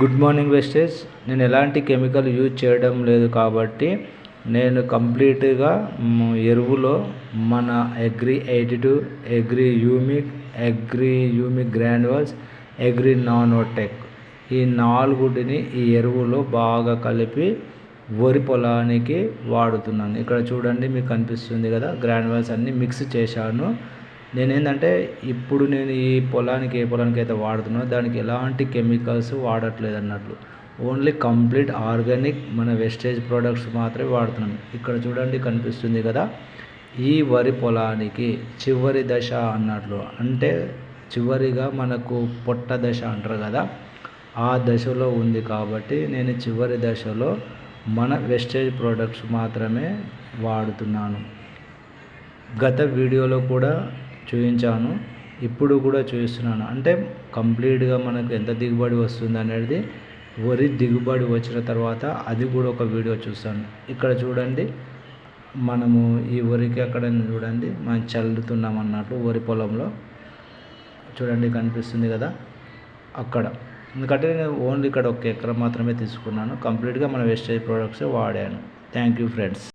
Good morning wastage. నేను ఎలాంటి chemical use చేయడం లేదు కాబట్టి నేను కంప్లీట్గా ఎరువులో మన agri eighty two agri humic agri humic granules agri nanotech ఈ నాలుగుటిని ఈ ఎరువులో బాగా కలిపి వరి పొలానికి వాడుతున్నాను. ఇక్కడ చూడండి మీకు కనిపిస్తుంది కదా గ్రాన్యువల్స్ అన్నీ మిక్స్ చేశాను. నేనేంటంటే ఇప్పుడు నేను ఈ పొలానికి ఏ పొలానికి అయితే వాడుతున్నానో దానికి ఎలాంటి కెమికల్స్ వాడట్లేదు అన్నట్లు ఓన్లీ కంప్లీట్ ఆర్గానిక్ మన వెస్టేజ్ ప్రోడక్ట్స్ మాత్రమే వాడుతున్నాను ఇక్కడ చూడండి కనిపిస్తుంది కదా ఈ వరి పొలానికి చివరి దశ అన్నట్లు. అంటే చివరిగా మనకు పొట్ట దశ అంటారు కదా ఆ దశలో ఉంది కాబట్టి నేను చివరి దశలో మన వెస్టేజ్ ప్రోడక్ట్స్ మాత్రమే వాడుతున్నాను. గత వీడియోలో కూడా చూపించాను. ఇప్పుడు కూడా చూపిస్తున్నాను అంటే కంప్లీట్గా మనకు ఎంత దిగుబడి వస్తుంది అనేది వరి దిగుబడి వచ్చిన తర్వాత అది కూడా ఒక వీడియో చూస్తాను. ఇక్కడ చూడండి. మనము ఈ వరికి అక్కడ చూడండి. మనం చల్లుతున్నాం అన్నట్లు వరి పొలంలో. చూడండి కనిపిస్తుంది కదా. అక్కడ. ఎందుకంటే నేను ఓన్లీ ఇక్కడ ఒక ఎకరం మాత్రమే తీసుకున్నాను. కంప్లీట్గా మన వేస్టేజ్ ప్రోడక్ట్స్ వాడాను. Thank you friends.